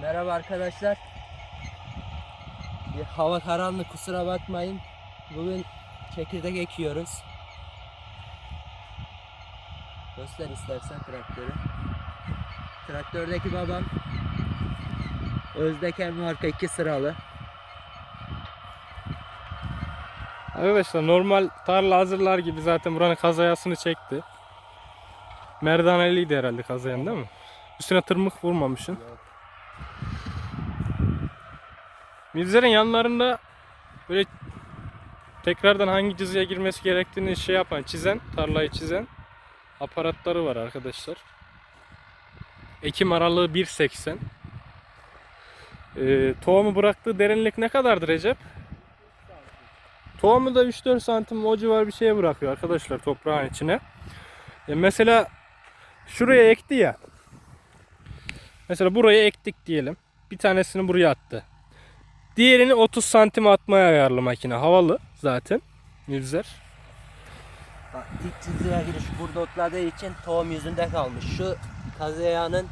Merhaba arkadaşlar. Bir hava karanlık kusura bakmayın. Bugün çekirdek ekiyoruz. Göster istersen traktörü. Traktördeki babam Özdeken marka 2 sıralı. Arkadaşlar normal tarla hazırlar gibi zaten buranın kazayasını çekti. Merdaneliydi herhalde kazayan değil mi? Üstüne tırmık vurmamışsın. Mizlerin yanlarında böyle tekrardan hangi cızıya girmesi gerektiğini şey yapan, çizen, tarlayı çizen aparatları var arkadaşlar. Ekim aralığı 1.80. Ee, tohumu bıraktığı derinlik ne kadardır Recep? Tohumu da 3-4 santim o civar bir şeye bırakıyor arkadaşlar toprağın içine. E mesela şuraya ekti ya. Mesela buraya ektik diyelim. Bir tanesini buraya attı. Diğerini 30 santim atmaya ayarlı makine. Havalı zaten. Yüzer. Bak dik çizgiye giriş burada otladığı için tohum yüzünde kalmış. Şu kazayağının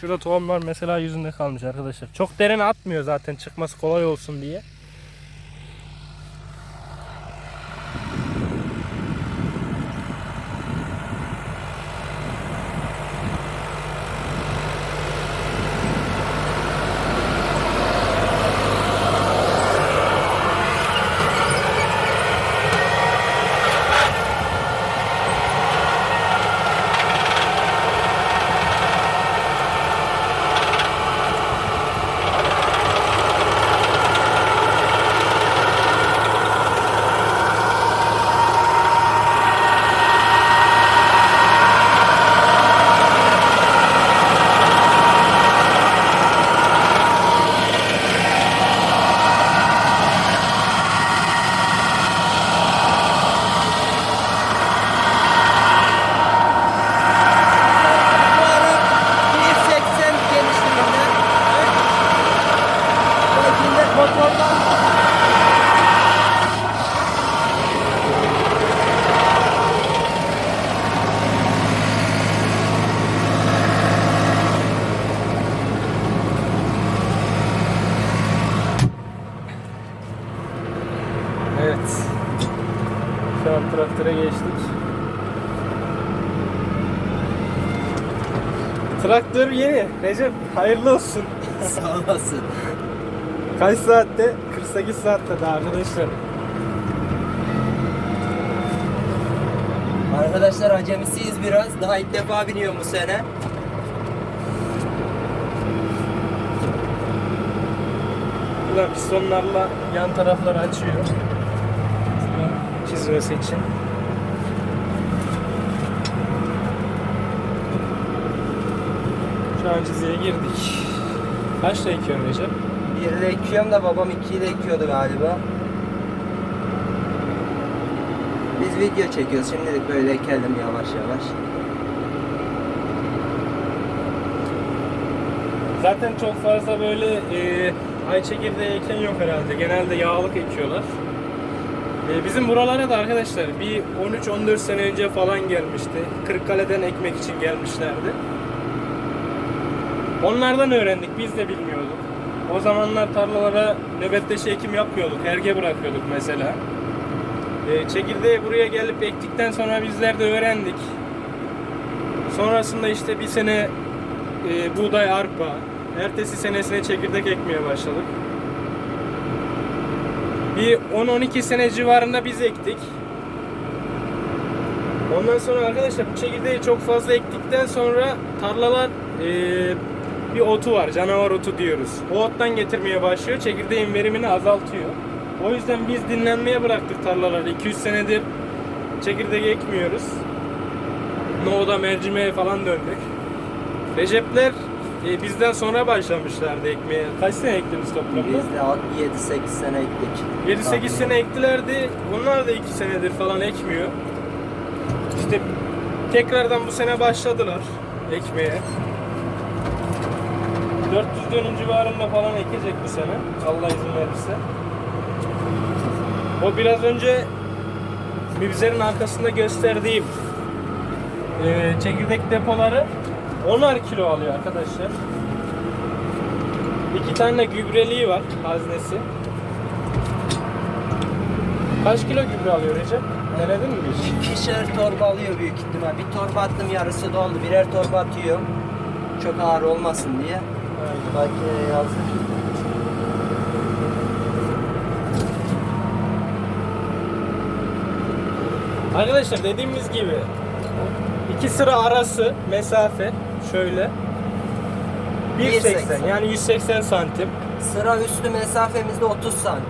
Şurada tohumlar mesela yüzünde kalmış arkadaşlar. Çok derin atmıyor zaten çıkması kolay olsun diye. Recep hayırlı olsun. sağ olasın. Kaç saatte? 48 saatte daha arkadaşlar. Arkadaşlar acemisiyiz biraz. Daha ilk defa biniyorum bu sene. Burada pistonlarla yan tarafları açıyor. Çizmesi için. Şu an çizgiye girdik. Kaçla ekiyorsun Recep? Bir ile ekiyorum da babam iki ile ekiyordu galiba. Biz video çekiyoruz şimdilik böyle ekelim yavaş yavaş. Zaten çok fazla böyle e, ay çekirdeği eken yok herhalde. Genelde yağlık ekiyorlar. E, bizim buralara da arkadaşlar bir 13-14 sene önce falan gelmişti. Kırıkkale'den ekmek için gelmişlerdi. Onlardan öğrendik. Biz de bilmiyorduk. O zamanlar tarlalara nöbetleşe ekim yapmıyorduk. Erge bırakıyorduk mesela. E, çekirdeği buraya gelip ektikten sonra bizler de öğrendik. Sonrasında işte bir sene e, buğday arpa. Ertesi senesine çekirdek ekmeye başladık. Bir 10-12 sene civarında biz ektik. Ondan sonra arkadaşlar bu çekirdeği çok fazla ektikten sonra tarlalar e, bir otu var. Canavar otu diyoruz. O ottan getirmeye başlıyor. Çekirdeğin verimini azaltıyor. O yüzden biz dinlenmeye bıraktık tarlaları. 200 senedir çekirdek ekmiyoruz. Nohuda mercimeğe falan döndük. Recepler e, bizden sonra başlamışlardı ekmeye. Kaç sene ektiniz toplamda? Biz de 7-8 sene ektik. 7-8 sene ektilerdi. Onlar da 2 senedir falan ekmiyor. İşte tekrardan bu sene başladılar ekmeye. 400 dönüm civarında falan ekecek bu sene. Allah izin verirse. O biraz önce Mibzer'in arkasında gösterdiğim e, çekirdek depoları 10'ar kilo alıyor arkadaşlar. İki tane gübreliği var haznesi. Kaç kilo gübre alıyor Recep? Denedin mi hiç? İkişer torba alıyor büyük ihtimal. Bir torba attım yarısı doldu. Birer torba atıyorum. Çok ağır olmasın diye. Makineye yazdım. Arkadaşlar dediğimiz gibi iki sıra arası mesafe şöyle 1.80 1.80. yani 180 santim. Sıra üstü mesafemizde 30 santim.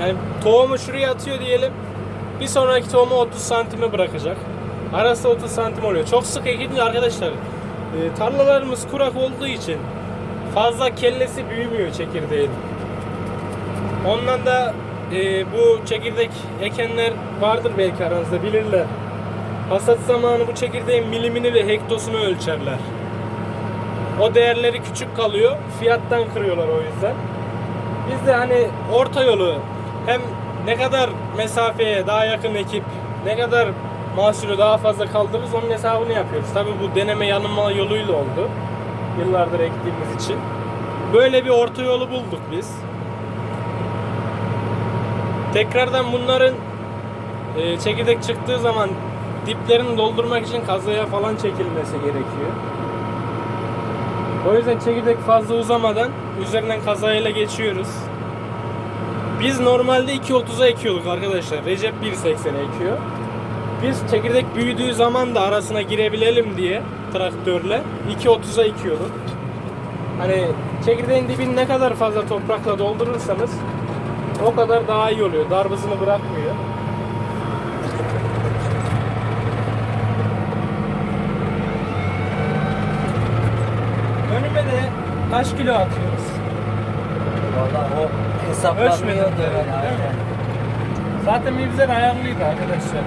Yani tohumu şuraya atıyor diyelim. Bir sonraki tohumu 30 santime bırakacak. Arası 30 santim oluyor. Çok sık ekince arkadaşlar e, tarlalarımız kurak olduğu için fazla kellesi büyümüyor çekirdeğin. Ondan da e, bu çekirdek ekenler vardır belki aranızda bilirler. Hasat zamanı bu çekirdeğin milimini ve hektosunu ölçerler. O değerleri küçük kalıyor. Fiyattan kırıyorlar o yüzden. Biz de hani orta yolu hem ne kadar mesafeye daha yakın ekip ne kadar mahsulü daha fazla kaldırırız onun hesabını yapıyoruz. Tabi bu deneme yanılma yoluyla oldu. Yıllardır ektiğimiz için. Böyle bir orta yolu bulduk biz. Tekrardan bunların e, çekirdek çıktığı zaman diplerini doldurmak için kazaya falan çekilmesi gerekiyor. O yüzden çekirdek fazla uzamadan üzerinden kazayla geçiyoruz. Biz normalde 2.30'a ekiyorduk arkadaşlar. Recep 1.80'e ekiyor. Biz çekirdek büyüdüğü zaman da arasına girebilelim diye traktörle 2.30'a ekiyorduk. Hani çekirdeğin dibini ne kadar fazla toprakla doldurursanız o kadar daha iyi oluyor. Darbızını bırakmıyor. Önüme de kaç kilo atıyoruz? Valla o hesaplanmıyor da öyle. Zaten mivzer ayarlıydı arkadaşlar.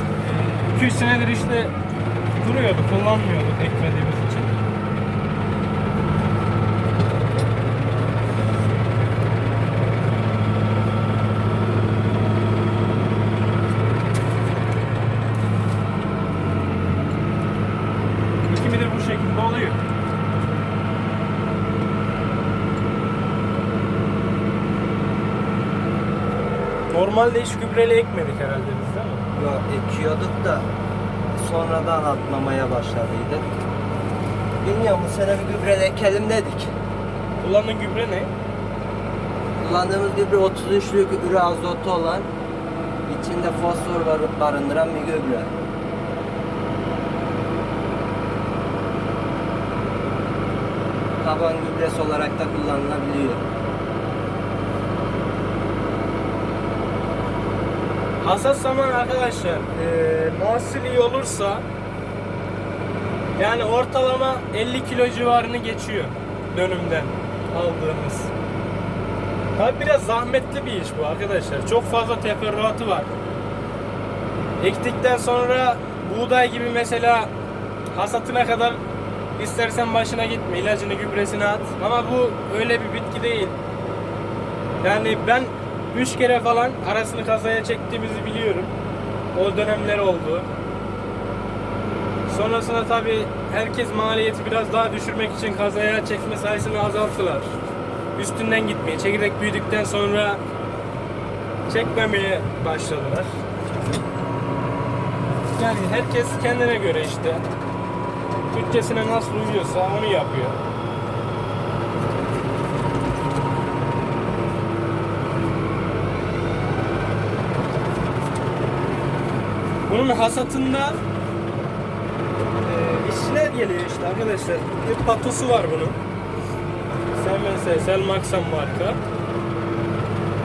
2-3 senedir işte duruyordu, kullanmıyorduk ekmediğimiz için. Kimi de bu şekilde oluyor. Normalde hiç gübreli ekmedik herhalde biz değil mi? Yok ekiyorduk da sonradan atlamaya başladıydı. Bilmiyorum bu sene bir gübre ekelim dedik. Kullandığın gübre ne? Kullandığımız gübre 33'lük ürü azotu olan içinde fosfor bar- barındıran bir gübre. Taban gübresi olarak da kullanılabiliyor. Hasat zamanı arkadaşlar eee mahsul iyi olursa yani ortalama 50 kilo civarını geçiyor dönümden aldığımız. Tabi biraz zahmetli bir iş bu arkadaşlar. Çok fazla teferruatı var. Ektikten sonra buğday gibi mesela hasatına kadar istersen başına gitme, ilacını gübresini at. Ama bu öyle bir bitki değil. Yani ben 3 kere falan arasını kazaya çektiğimizi biliyorum. O dönemler oldu. Sonrasında tabi herkes maliyeti biraz daha düşürmek için kazaya çekme sayısını azalttılar. Üstünden gitmeye, çekirdek büyüdükten sonra çekmemeye başladılar. Yani herkes kendine göre işte bütçesine nasıl uyuyorsa onu yapıyor. Bunun hasatında e, işçiler geliyor işte arkadaşlar. Bir patosu var bunun. Selmense, Selmaksan marka.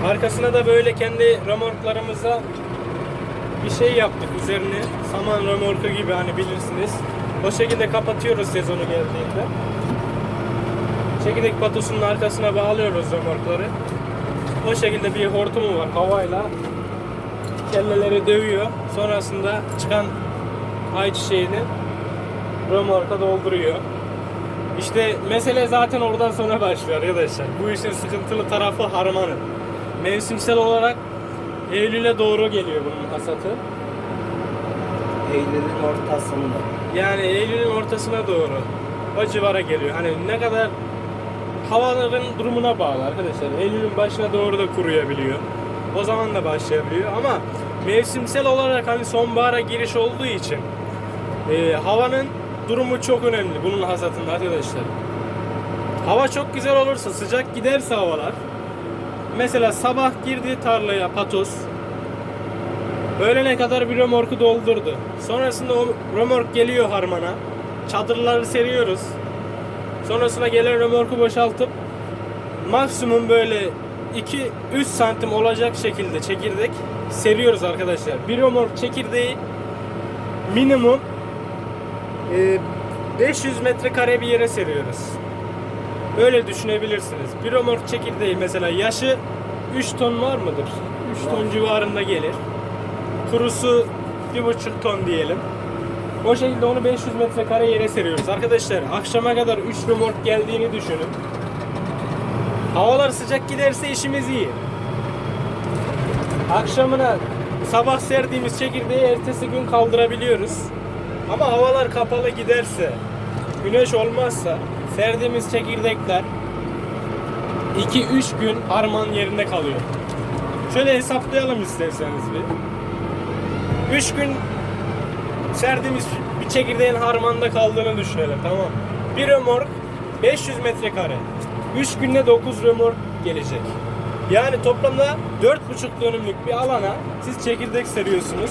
Arkasına da böyle kendi remorklarımıza bir şey yaptık üzerine. Saman remorku gibi hani bilirsiniz. O şekilde kapatıyoruz sezonu geldiğinde. Çekirdek patosunun arkasına bağlıyoruz remorkları. O şekilde bir hortumu var havayla kelleleri dövüyor. Sonrasında çıkan ayçiçeğini römorka dolduruyor. İşte mesele zaten oradan sonra başlıyor arkadaşlar. Bu işin sıkıntılı tarafı harmanı. Mevsimsel olarak Eylül'e doğru geliyor bunun hasatı. Eylül'ün ortasında. Yani Eylül'ün ortasına doğru o civara geliyor. Hani ne kadar havaların durumuna bağlı arkadaşlar. Eylül'ün başına doğru da kuruyabiliyor. O zaman da başlayabiliyor ama mevsimsel olarak hani sonbahara giriş olduğu için e, havanın durumu çok önemli bunun hasatında arkadaşlar. Hava çok güzel olursa, sıcak giderse havalar. Mesela sabah girdi tarlaya patos. Öğlene kadar bir römorku doldurdu. Sonrasında o römork geliyor harmana. Çadırları seriyoruz. Sonrasında gelen römorku boşaltıp maksimum böyle 2-3 santim olacak şekilde çekirdek seriyoruz arkadaşlar. Bir römork çekirdeği minimum e, 500 metrekare bir yere seriyoruz. Öyle düşünebilirsiniz. Bir römork çekirdeği mesela yaşı 3 ton var mıdır? 3 ton civarında gelir. Kurusu 1,5 ton diyelim. O şekilde onu 500 metrekare yere seriyoruz. Arkadaşlar akşama kadar 3 römork geldiğini düşünün. Havalar sıcak giderse işimiz iyi. Akşamına sabah serdiğimiz çekirdeği ertesi gün kaldırabiliyoruz. Ama havalar kapalı giderse, güneş olmazsa serdiğimiz çekirdekler 2-3 gün harman yerinde kalıyor. Şöyle hesaplayalım isterseniz bir. 3 gün serdiğimiz bir çekirdeğin harmanda kaldığını düşünelim tamam? Bir römork 500 metrekare. 3 günde 9 römork gelecek. Yani toplamda 4,5 dönümlük bir alana siz çekirdek seriyorsunuz.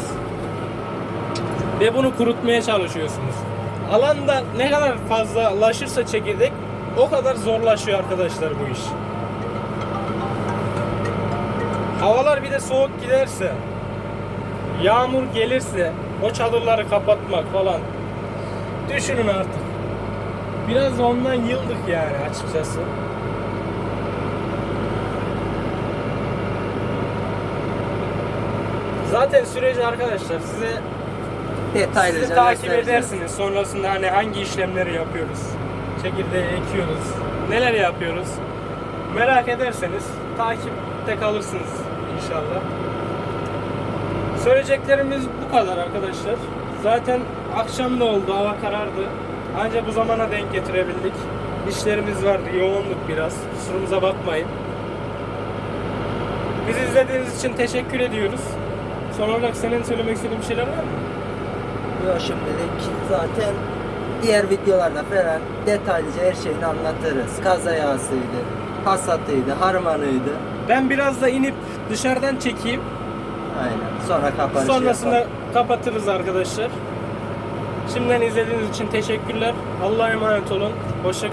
Ve bunu kurutmaya çalışıyorsunuz. Alanda ne kadar fazlalaşırsa çekirdek o kadar zorlaşıyor arkadaşlar bu iş. Havalar bir de soğuk giderse, yağmur gelirse o çadırları kapatmak falan düşünün artık. Biraz ondan yıldık yani açıkçası. Zaten süreci arkadaşlar size Detaylıca siz de takip göstereceğiz. edersiniz. Sonrasında hani hangi işlemleri yapıyoruz. Çekirdeği ekiyoruz. Neler yapıyoruz. Merak ederseniz takipte kalırsınız inşallah. Söyleyeceklerimiz bu kadar arkadaşlar. Zaten akşam da oldu, hava karardı. Ancak bu zamana denk getirebildik. İşlerimiz vardı, yoğunluk biraz. Kusurumuza bakmayın. Bizi izlediğiniz için teşekkür ediyoruz. Son olarak senin söylemek istediğin bir şeyler var mı? Yok şimdilik zaten diğer videolarda falan detaylıca her şeyini anlatırız. Kaza yağsıydı, hasatıydı, harmanıydı. Ben biraz da inip dışarıdan çekeyim. Aynen. Sonra kapanışı Sonrasında yapalım. kapatırız arkadaşlar. Şimdiden izlediğiniz için teşekkürler. Allah'a emanet olun. Hoşça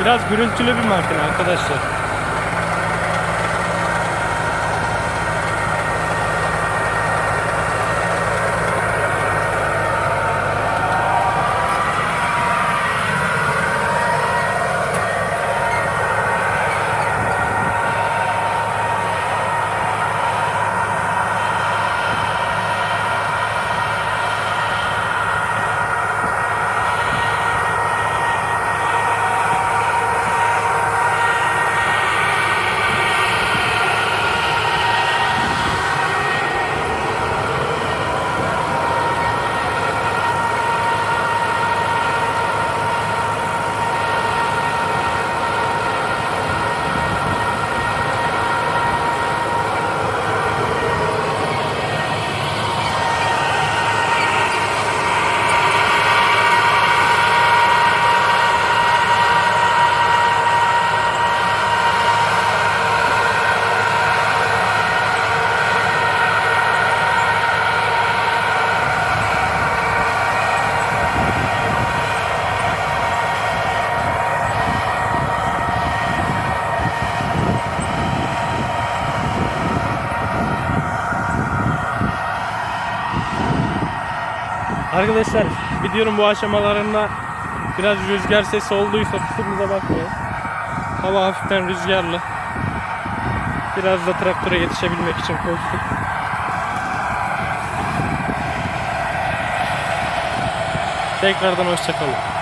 Biraz gürültülü bir makine arkadaşlar. Arkadaşlar videonun bu aşamalarında biraz rüzgar sesi olduysa kusurumuza bakmayın. Hava hafiften rüzgarlı. Biraz da traktöre yetişebilmek için koştuk. Tekrardan hoşçakalın.